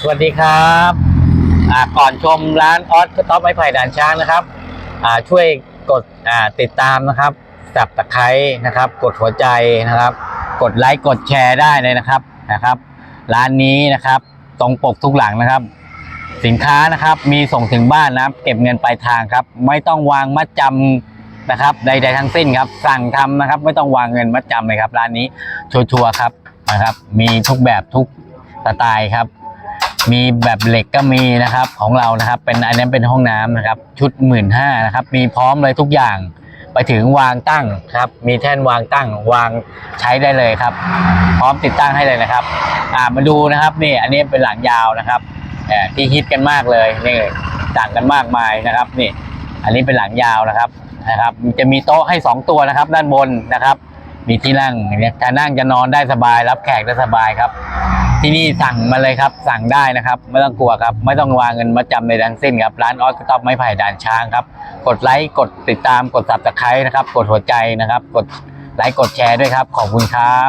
สวัสดีครับก่อนชมร้านออสก็ท็อปไม้ไผ่ด่านช้างนะครับช่วยกดติดตามนะครับสับตะไคร้นะครับ กดหัวใจนะครับ กดไลค์กดแชร์ได้เลยนะครับนะครับ ร้านนี้นะครับตรงปกทุกหลังนะครับ สินค้านะครับมีส่งถึงบ้านนะครับ เก็บเงินปลายทางครับ ไม่ต้องวางมัดจำนะครับใดๆทั้งสิ้นครับ สั่งทำนะครับ ไม่ต้องวางเงินมัดจำเลยครับ ร้านนี้ชัวร์ๆครับนะครับ มีทุกแบบทุกสไตล์ครับ มีแบบเหล็กก็มีนะครับของเรานะครับ เป็นอันนี้เป็นห้องน้ำนะครับ ชุดหมื่นห้านะครับ มีพร้อมเลยทุกอย่าง ไปถึงวางตั้งครับ มีแท่นวางตั้งวางใช้ได้เลยครับ พร้อมติดตั้งให้เลยนะครับ อ่ามาดูนะครับนี่อันนี้เป็นหลังยาวนะครับเอ่อที่ฮิตกันมากเลยนี่ต่างกันมากมายนะครับนี่อันนี้เป็นหลังยาวนะครับนะครับ จะมีโต๊ะให้สองตัวนะครับ ด้านบนนะครับ มีที่นั่งเนี่ยถ้านั่งจะนอนได้สบาย รับแขกได้สบายครับ ที่นี่สั่งมาเลยครับ สั่งได้นะครับ ไม่ต้องกลัวครับ ไม่ต้องวางเงินมาจำในทั้งสิ้นครับ ร้านออสกระต๊องไม้ไผ่ด่านช้างครับ กดไลค์ กดติดตาม กดสับตะไคร้นะครับ กดหัวใจนะครับ กดไลค์ กดแชร์ด้วยครับ ขอบคุณครับ